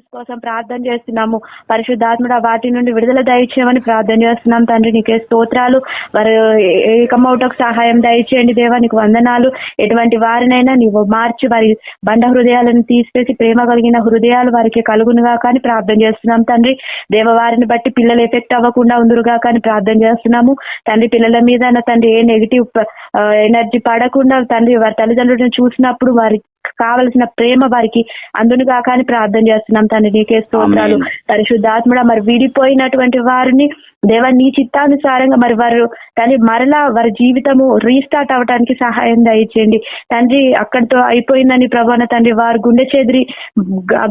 కోసం ప్రార్థన చేస్తున్నాము. పరిశుద్ధాత్ముడ వాటి నుండి విడుదల దయచేయమని ప్రార్థన చేస్తున్నాం. తండ్రి నీకే స్తోత్రాలు. వారు ఏకమౌటకు సహాయం దయచేయండి దేవా. నీకు వందనాలు. ఎటువంటి వారినైనా నీవు మార్చి వారి బండ హృదయాలను తీసివేసి ప్రేమ కలిగిన హృదయాలు వారికి కలుగునుగా కానీ ప్రార్థన చేస్తున్నాం తండ్రి. దేవవారిని బట్టి పిల్లలు ఎఫెక్ట్ అవ్వకుండా ఉందరుగా కానీ ప్రార్థన చేస్తున్నాము. తండ్రి పిల్లల మీద తండ్రి ఏ నెగిటివ్ ఎనర్జీ పడకుండా తండ్రి వారి తల్లిదండ్రులను చూసినప్పుడు వారి కావలసిన ప్రేమ వారికి అందునుగా కానీ ప్రార్థన చేస్తున్నాం తండ్రి నీకే స్తోత్రాలు. పరిశుద్ధాత్ముడ మరి విడిపోయినటువంటి వారిని దేవా నీ చిత్తానుసారంగా మరి వారు తండ్రి మరలా వారి జీవితము రీస్టార్ట్ అవడానికి సహాయం దయచేయండి. తండ్రి అక్కడితో అయిపోయిందని ప్రభాన తండ్రి వారు గుండె చెదిరి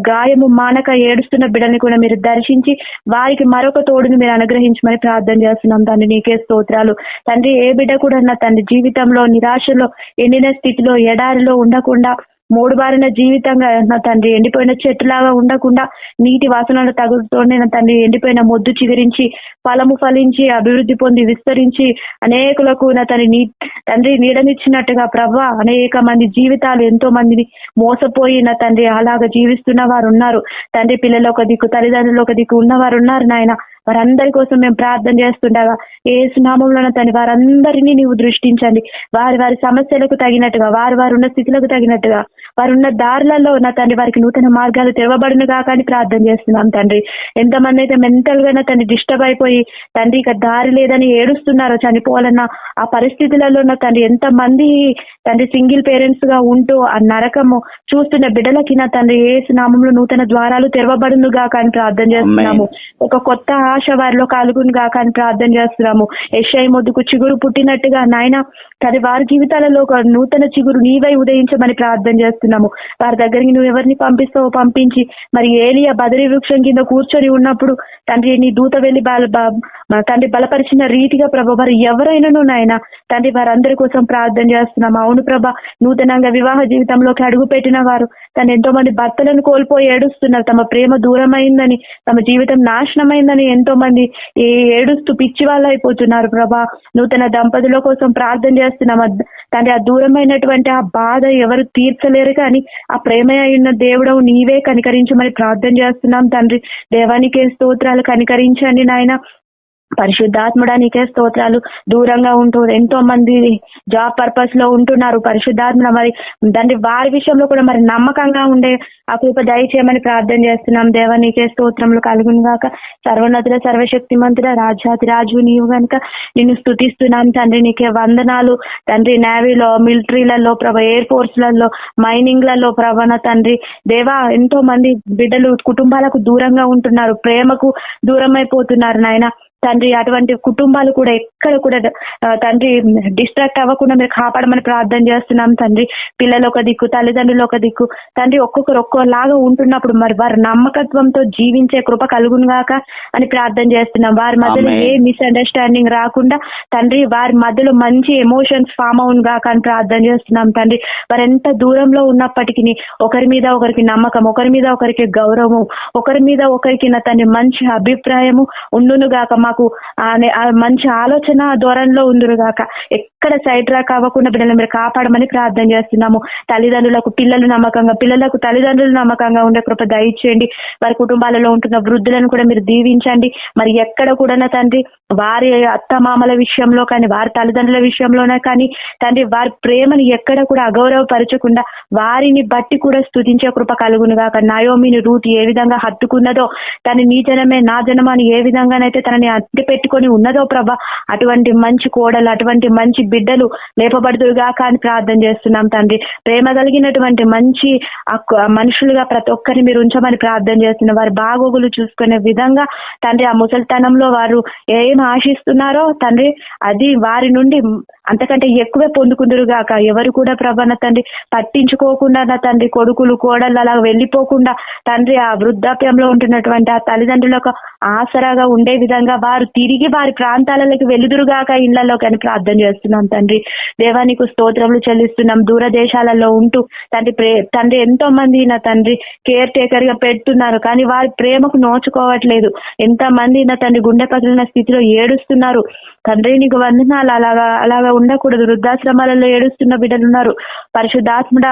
గాయము మానక ఏడుస్తున్న బిడ్డని కూడా మీరు దర్శించి వారికి మరొక తోడుని మీరు అనుగ్రహించమని ప్రార్థన చేస్తున్నాం తండ్రి నీకే స్తోత్రాలు. తండ్రి ఏ బిడ్డ కూడా నా తండ్రి జీవితంలో నిరాశలో ఎండిన స్థితిలో ఎడారిలో ఉండకుండా మూడు బారిన జీవితంగా నా తండ్రి ఎండిపోయిన చెట్టులాగా ఉండకుండా నీటి వాసనలు తగులుతోనే నా తండ్రి ఎండిపోయిన మొద్దు చిగురించి ఫలము ఫలించి అభివృద్ధి పొంది విస్తరించి అనేకులకు నా తండ్రి నీ తండ్రి నీడనిచ్చినట్టుగా ప్రభా అనేక మంది జీవితాలు ఎంతో మందిని మోసపోయి నా తండ్రి అలాగ జీవిస్తున్న వారు ఉన్నారు తండ్రి పిల్లలు ఒక దిక్కు తల్లిదండ్రులు ఒక దిక్కు ఉన్నవారు ఉన్నారు నాయన. వారందరి కోసం మేము ప్రార్థన చేస్తుండగా ఏ సునామంలో తండ్రి వారందరినీ నీవు దృష్టించండి. వారి వారి సమస్యలకు తగినట్టుగా వారి వారు ఉన్న స్థితులకు తగినట్టుగా వారు ఉన్న దారులలో నా తండ్రి వారికి నూతన మార్గాలు తెరవబడును కాక అని ప్రార్థన చేస్తున్నాం తండ్రి. ఎంతమంది అయితే మెంటల్గా తండ్రి డిస్టర్బ్ అయిపోయి తండ్రి ఇక దారి లేదని ఏడుస్తున్నారో చనిపోవాలన్న ఆ పరిస్థితులలో నా తండ్రి ఎంత మంది తండ్రి సింగిల్ పేరెంట్స్గా ఉంటూ ఆ నరకము చూస్తున్న బిడ్డలకి నా తండ్రి ఏ నామంలో నూతన ద్వారాలు తెరవబడును గాక అని ప్రార్థన చేస్తున్నాము. ఒక కొత్త ఆశ వారిలో కలుగును గాక అని ప్రార్థన చేస్తున్నాము. యెషయి మొద్దుకు చిగురు పుట్టినట్టుగా నాయన తన వారి జీవితాలలో ఒక నూతన చిగురు నీవై ఉదయించమని ప్రార్థన చేస్తున్నాము. వారి దగ్గరికి నువ్వు ఎవరిని పంపిస్తావో పంపించి మరి ఏలియా బదరి వృక్షం కింద కూర్చొని ఉన్నప్పుడు తండ్రి నీ దూత వెళ్ళి తండ్రి బలపరిచిన రీతిగా ప్రభ వారు ఎవరైనాను నాయన తండ్రి వారందరి కోసం ప్రార్థన చేస్తున్నాము. అవును ప్రభ నూతనంగా వివాహ జీవితంలోకి అడుగు పెట్టిన వారు తను ఎంతో మంది భర్తలను కోల్పోయి ఏడుస్తున్నారు. తమ ప్రేమ దూరమైందని తమ జీవితం నాశనమైందని ఎంతో మంది ఏ ఏడుస్తూ పిచ్చి వాళ్ళు అయిపోతున్నారు ప్రభా. నూతన దంపతుల కోసం ప్రార్థన చేస్తున్నావు తండ్రి ఆ దూరమైనటువంటి ఆ బాధ ఎవరు తీర్చలేరు కానీ ఆ ప్రేమ అయిన దేవుడవు నీవే కనికరించమని ప్రార్థన చేస్తున్నాం తండ్రి. దేవానికే స్తోత్రాలు కనికరించండి నాయన. పరిశుద్ధాత్ముడా నీకే స్తోత్రాలు. దూరంగా ఉంటూ ఎంతో మంది జాబ్ పర్పస్లో ఉంటున్నారు పరిశుద్ధాత్మ మరి. తండ్రి వారి విషయంలో కూడా మరి నమ్మకంగా ఉండే ఆ కృప దయచేయమని ప్రార్థన చేస్తున్నాం. దేవా నీకే స్తోత్రములు కలుగును గాక. సర్వోన్నతుల సర్వశక్తిమంతుడ రాజాతి రాజు నీవు గనుక. నిన్ను స్థుతిస్తున్నాను తండ్రి నీకే వందనాలు. తండ్రి నేవీలో మిలిటరీలలో ప్రభ ఎయిర్ ఫోర్స్లలో మైనింగ్లలో ప్రభన తండ్రి. దేవా ఎంతో మంది బిడ్డలు కుటుంబాలకు దూరంగా ఉంటున్నారు. ప్రేమకు దూరం అయిపోతున్నారు నాయన. తండ్రి అటువంటి కుటుంబాలు కూడా ఎక్కడ కూడా తండ్రి డిస్ట్రాక్ట్ అవ్వకుండా మీరు కాపాడమని ప్రార్థన చేస్తున్నాం తండ్రి. పిల్లలు ఒక దిక్కు తల్లిదండ్రులు ఒక దిక్కు. తండ్రి ఒక్కొక్కరు ఒక్కోలాగా ఉంటున్నప్పుడు మరి వారి నమ్మకత్వంతో జీవించే కృప కలుగును గాక అని ప్రార్థన చేస్తున్నాం. వారి మధ్యలో. ఏ మిస్అండర్స్టాండింగ్ రాకుండా తండ్రి వారి మధ్యలో మంచి ఎమోషన్స్ ఫామ్ అవును గాక అని ప్రార్థన చేస్తున్నాం తండ్రి. వారు ఎంత దూరంలో ఉన్నప్పటికీ ఒకరి మీద ఒకరికి నమ్మకం ఒకరి మీద ఒకరికి గౌరవం ఒకరి మీద ఒకరికి నా తండ్రి మంచి అభిప్రాయము ఉండును గాక. మాకు మంచి ఆలోచన ధోరణిలో ఉండును గాక. ఎక్కడ సైడ్ రాక్ అవ్వకుండా బిడ్డలు మీరు కాపాడమని ప్రార్థన చేస్తున్నాము. తల్లిదండ్రులకు పిల్లలు నమ్మకంగా పిల్లలకు తల్లిదండ్రులు నమ్మకంగా ఉండే కృప దయచేయండి. వారి కుటుంబాలలో ఉంటున్న వృద్ధులను కూడా మీరు దీవించండి. మరి ఎక్కడ కూడా తండ్రి వారి అత్తమామల విషయంలో కానీ వారి తల్లిదండ్రుల విషయంలోనే కానీ తండ్రి వారి ప్రేమని ఎక్కడ కూడా అగౌరవపరచకుండా వారిని బట్టి కూడా స్థుతించే కృప కలుగును గాక. నయోమిని రూట్ ఏ విధంగా హత్తుకున్నదో తన నీ జనమే నా జనమని ఏ విధంగానైతే తనని అట్టి పెట్టుకొని ఉన్నదో ప్రభ అటువంటి మంచి కోడలు అటువంటి మంచి బిడ్డలు లేపబడుతురుగా కానీ ప్రార్థన చేస్తున్నాం తండ్రి. ప్రేమ కలిగినటువంటి మంచి మనుషులుగా ప్రతి ఒక్కరిని మీరు ఉంచమని ప్రార్థన చేస్తున్నాం వారి బాగోగులు చూసుకునే విధంగా తండ్రి ఆ ముసలితనంలో వారు ఏం ఆశిస్తున్నారో తండ్రి అది వారి నుండి అంతకంటే ఎక్కువే పొందుకుందరు గాక. ఎవరు కూడా ప్రభన తండ్రి పట్టించుకోకుండా నా తండ్రి కొడుకులు కోడళ్ళు అలా వెళ్ళిపోకుండా తండ్రి ఆ వృద్ధాప్యంలో ఉంటున్నటువంటి ఆ తల్లిదండ్రులకు ఆసరాగా ఉండే విధంగా వారు తిరిగి వారి ప్రాంతాలలోకి వెలుదురుగాక ఇళ్ళలో కానీ ప్రార్థన చేస్తున్నాం తండ్రి. దేవానికి స్తోత్రములు చెల్లిస్తున్నాం. దూరదేశాలలో ఉంటూ తండ్రి తండ్రి ఎంతో మంది నా తండ్రి కేర్ టేకర్గా పెడుతున్నారు. కానీ వారి ప్రేమకు నోచుకోవట్లేదు. ఎంత మంది నా తండ్రి గుండె పగిలిన స్థితిలో ఏడుస్తున్నారు. తండ్రి నీకు వందనాలు. అలాగా అలాగా ఉండకూడదు. వృద్ధాశ్రమాలలో ఏడుస్తున్న బిడ్డలు ఉన్నారు పరిశుద్ధాత్ముడ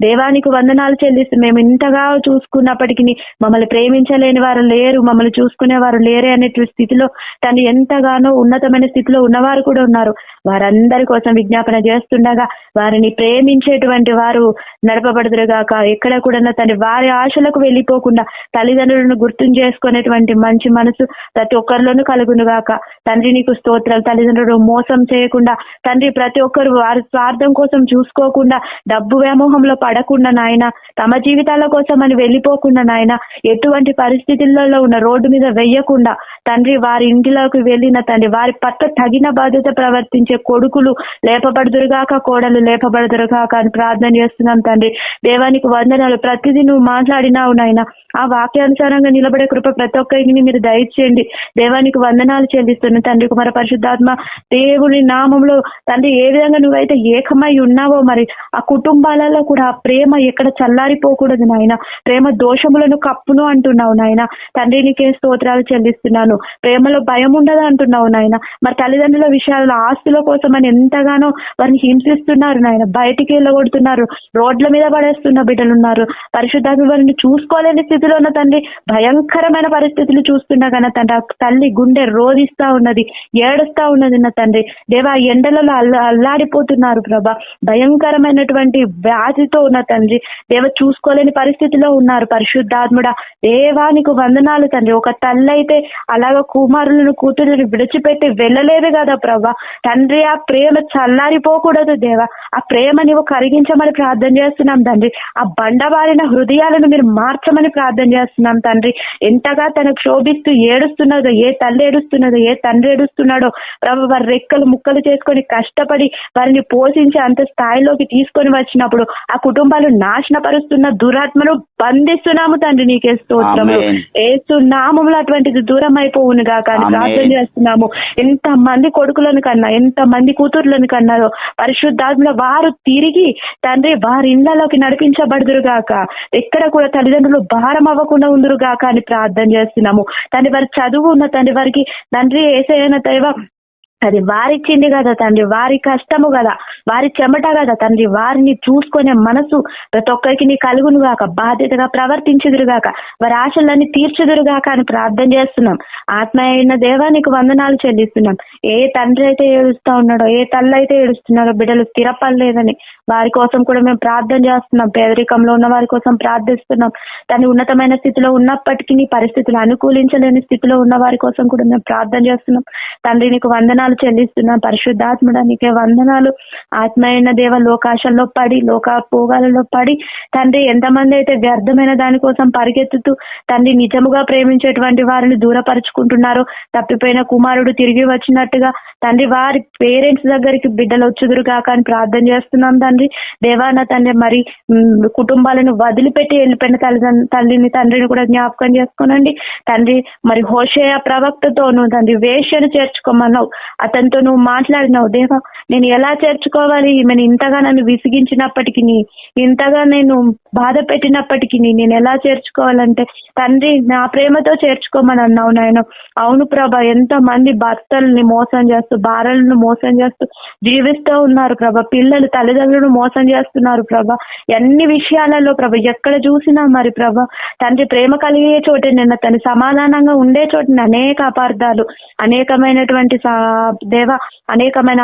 దేవానికి వందనాలు చెల్లిస్తూ మేము ఇంతగా చూసుకున్నప్పటికీ మమ్మల్ని ప్రేమించలేని వారు లేరు మమ్మల్ని చూసుకునే వారు లేరే అనేటి స్థితిలో తను ఎంతగానో ఉన్నతమైన స్థితిలో ఉన్నవారు కూడా ఉన్నారు. వారందరి కోసం విజ్ఞాపన చేస్తుండగా వారిని ప్రేమించేటువంటి వారు నడపబడుదురుగాక ఎక్కడ కూడా తన వారి ఆశలకు వెళ్ళిపోకుండా తల్లిదండ్రులను గుర్తు చేసుకునేటువంటి మంచి మనసు ప్రతి ఒక్కరిలోనూ కలుగును గాక తండ్రి నీకు స్తోత్రాలు తల్లిదండ్రులు మోసం చేయకుండా తండ్రి ప్రతి ఒక్కరు వారి స్వార్థం కోసం చూసుకోకుండా డబ్బు వ్యామోహంలో పడకుండా నాయన తమ జీవితాల కోసం అని వెళ్ళిపోకుండా నాయన ఎటువంటి పరిస్థితులలో ఉన్న రోడ్డు మీద వెయ్యకుండా తండ్రి వారి ఇంటిలోకి వెళ్ళిన తండ్రి వారి పట్ల తగిన బాధ్యత ప్రవర్తించే కొడుకులు లేపబడుదురుగాక కోడలు లేపబడుదురుగాక అని ప్రార్థన చేస్తున్నాం తండ్రి. దేవానికి వందనాలు. ప్రతిదీ నువ్వు మాట్లాడినావు నాయన. ఆ వాక్యానుసారంగా నిలబడే కృప ప్రతి ఒక్కరిని మీరు దయచేయండి. దేవానికి వందనాలు చెల్లిస్తున్నాను. తండ్రి కుమార పరిశుద్ధాత్మ దేవుని నామంలో తండ్రి ఏ విధంగా నువ్వైతే ఏకమై ఉన్నావో మరి ఆ కుటుంబాలలో కూడా ఆ ప్రేమ ఎక్కడ చల్లారిపోకూడదు నాయన. ప్రేమ దోషములను కప్పును అంటున్నావు నాయన. తండ్రి నీకే స్తోత్రాలు చెల్లిస్తున్నాను. ప్రేమలో భయం ఉండదు అంటున్నావు నాయన. మరి తల్లిదండ్రుల విషయాల్లో ఆస్తుల కోసం అని ఎంతగానో వారిని హింసిస్తున్నారు నాయన. బయటికి వెళ్ళగొడుతున్నారు. రోడ్ల మీద పడేస్తున్న బిడ్డలు ఉన్నారు. పరిశుద్ధాత్మ వారిని చూసుకోలేని స్థితిలో ఉన్న తండ్రి భయంకరమైన పరిస్థితులు చూస్తున్నా కానీ తండ్రి. ఆ తల్లి గుండె రోధిస్తా ఉన్నది ఏడుస్తా ఉన్నది నా తండ్రి. దేవా ఎండలలో అల్లా అల్లాడిపోతున్నారు ప్రభా. భయంకరమైనటువంటి వ్యాధితో ఉన్న తండ్రి. దేవ చూసుకోలేని పరిస్థితిలో ఉన్నారు పరిశుద్ధాత్ముడా. దేవానికి వందనాలు తండ్రి. ఒక తల్లి అయితే అలాగ కుమారులను కూతురులను విడిచిపెట్టి వెళ్ళలేదు కదా ప్రభా. తండ్రి ఆ ప్రేమ చల్లారిపోకూడదు దేవా. ఆ ప్రేమ నీవు కరిగించమని ప్రార్థన చేస్తున్నాం తండ్రి ఆ బండబారిన హృదయాలను మీరు మార్చమని ప్రార్థన చేస్తున్నాం తండ్రి ఎంతగా తనకు శోభిస్తూ ఏడుస్తున్నదో ఏ తల్లి ఏడుస్తున్నదో ఏ తండ్రి ఏడుస్తున్నాడో ప్రభు వారి రెక్కలు ముక్కలు చేసుకొని కష్టపడి వారిని పోషించి అంత స్థాయిలోకి తీసుకొని వచ్చినప్పుడు ఆ కుటుంబాలు నాశనపరుస్తున్న దురాత్మను బంధిస్తున్నాము తండ్రి నీకే స్తోత్రములు ఆమేన్. ఏసు నామములు అటువంటిది దూరం అయిపోవును గాక అని. ప్రార్థన చేస్తున్నాము ఎంత మంది కొడుకులను కన్నా ఎంత మంది కూతుర్లను కన్నారో పరిశుద్ధాత్మల వారు తిరిగి తండ్రి వారి ఇళ్ళలోకి నడిపించబడుదురు గాక ఎక్కడ కూడా తల్లిదండ్రులు భారం అవ్వకుండా ఉందురు గాక అని ప్రార్థన చేస్తున్నాము. తండ్రి వారి చదువు ఉన్న తండ్రి వారికి తండ్రి ఏసైన దైవ అది వారిచ్చింది కదా తండ్రి వారి కష్టము కదా. వారి చెమట కదా తండ్రి వారిని చూసుకునే మనసు ప్రతి ఒక్కరికి నీ కలుగును గాక బాధ్యతగా ప్రవర్తించుదురుగాక వారి ఆశలన్నీ తీర్చుదురుగాక అని ప్రార్థన చేస్తున్నాం. ఆత్మ అయిన దేవానికి వందనాలు చెల్లిస్తున్నాం. ఏ తండ్రి అయితే ఏడుస్తా ఉన్నాడో ఏ తల్లి అయితే ఏడుస్తున్నాడో బిడ్డలు స్థిరపడలేదని వారి కోసం కూడా మేము ప్రార్థన చేస్తున్నాం. పేదరికంలో ఉన్న వారి కోసం ప్రార్థిస్తున్నాం. తను ఉన్నతమైన స్థితిలో ఉన్నప్పటికీ నీ పరిస్థితులు అనుకూలించలేని స్థితిలో ఉన్న వారి కోసం కూడా మేము ప్రార్థన చేస్తున్నాం. తండ్రి నీకు వందనాలు చెల్లిస్తున్నాం. పరిశుద్ధాత్ముడా నీకే వందనాలు. ఆత్మైన దేవ లోకాశల్లో పడి లోక పోగాలలో పడి తండ్రి ఎంతమంది అయితే వ్యర్థమైన దానికోసం పరిగెత్తుతూ తండ్రి నిజముగా ప్రేమించేటువంటి వారిని దూరపరుచుకుంటున్నారో తప్పిపోయిన కుమారుడు తిరిగి వచ్చినట్టుగా తండ్రి వారి పేరెంట్స్ దగ్గరికి బిడ్డలు వచ్చుదురు కాక అని ప్రార్థన చేస్తున్నాం తండ్రి. దేవాన తండ్రి మరి కుటుంబాలను వదిలిపెట్టి వెళ్ళిపోయిన తల్లి తల్లిని తండ్రిని కూడా జ్ఞాపకం చేసుకోనండి. తండ్రి మరి హోషేయ ప్రవక్తతోను తండ్రి వేష్యను చేర్చుకోమన్నావు. అతనితో నువ్వు మాట్లాడినావు. దేవా నేను ఎలా చేర్చుకోవాలి ఈమెను ఇంతగా నన్ను విసిగించినప్పటికీ ఇంతగా నేను బాధ పెట్టినప్పటికీ నేను ఎలా చేర్చుకోవాలంటే తండ్రి నా ప్రేమతో చేర్చుకోమని అన్నావు నాయన. అవును ప్రభా ఎంత మంది భర్తల్ని మోసం చేస్తూ భార్యలను మోసం చేస్తూ జీవిస్తూ ఉన్నారు ప్రభా. పిల్లలు తల్లిదండ్రులను మోసం చేస్తున్నారు ప్రభా. అన్ని విషయాలలో ప్రభా ఎక్కడ చూసినా మరి ప్రభా తండ్రి ప్రేమ కలిగే చోటే నిన్న తను సమాధానంగా ఉండే చోటిని అనేక అపార్థాలు అనేకమైనటువంటి సా- దేవ అనేకమైన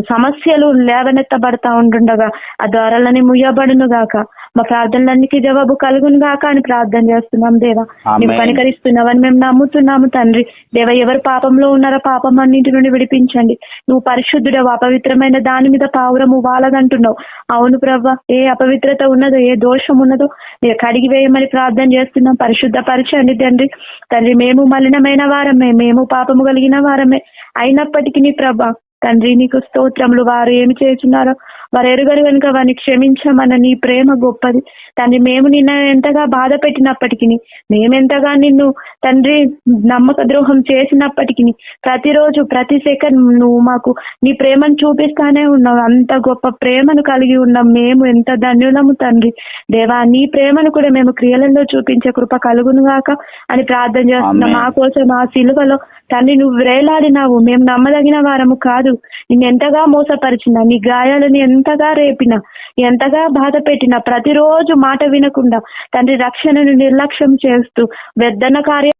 సమస్యలు లేవనెత్తబడతా ఉంటుండగా ఆ ద్వారాలని ముయ్యబడును గాక. మా ప్రార్థనలన్నికి జవాబు కలుగును గాక అని ప్రార్థన చేస్తున్నాం దేవా. నీవు కనికరిస్తున్నావని మేము నమ్ముతున్నాము తండ్రి. దేవ ఎవరు పాపంలో ఉన్నారో పాపం అన్నింటి నుండి విడిపించండి. నువ్వు పరిశుద్ధుడవు అపవిత్రమైన దాని మీద పావురము వాలదంటున్నావు. అవును ప్రభా ఏ అపవిత్రత ఉన్నదో ఏ దోషం ఉన్నదో మీరు కడిగి వేయమని ప్రార్థన చేస్తున్నాం. పరిశుద్ధ పరిచండి తండ్రి. తండ్రి మేము మలినమైన వారమే మేము పాపము కలిగిన వారమే. అయినప్పటికీ నీ ప్రభా తండ్రి నీకు స్తోత్రములు వారు ఏమి చేస్తున్నారో వారు ఎరుగరు కనుక వారిని క్షమించమన్న నీ ప్రేమ గొప్పది. తండ్రి మేము నిన్న ఎంతగా బాధ పెట్టినప్పటికీ మేమెంతగా నిన్ను తండ్రి నమ్మక ద్రోహం చేసినప్పటికీ ప్రతిరోజు ప్రతి సెకండ్ నువ్వు మాకు నీ ప్రేమను చూపిస్తానే ఉన్నావు. అంత గొప్ప ప్రేమను కలిగి ఉన్నాం మేము ఎంత ధన్యులము తండ్రి. దేవా నీ ప్రేమను కూడా మేము క్రియలలో చూపించే కృప కలుగును గాక అని ప్రార్థన చేస్తున్నాం. మా కోసం ఆ సిలువలో తండ్రి నువ్వు వేలాడినావు. మేము నమ్మదగిన వారము కాదు. నిన్ను ఎంతగా మోసపరిచిన నీ గాయాలను ఎంత ఎంతగా రేపిన ఎంతగా బాధ పెట్టినా ప్రతిరోజు మాట వినకుండా తండ్రి రక్షణను నిర్లక్ష్యం చేస్తూ వ్యర్థన కార్య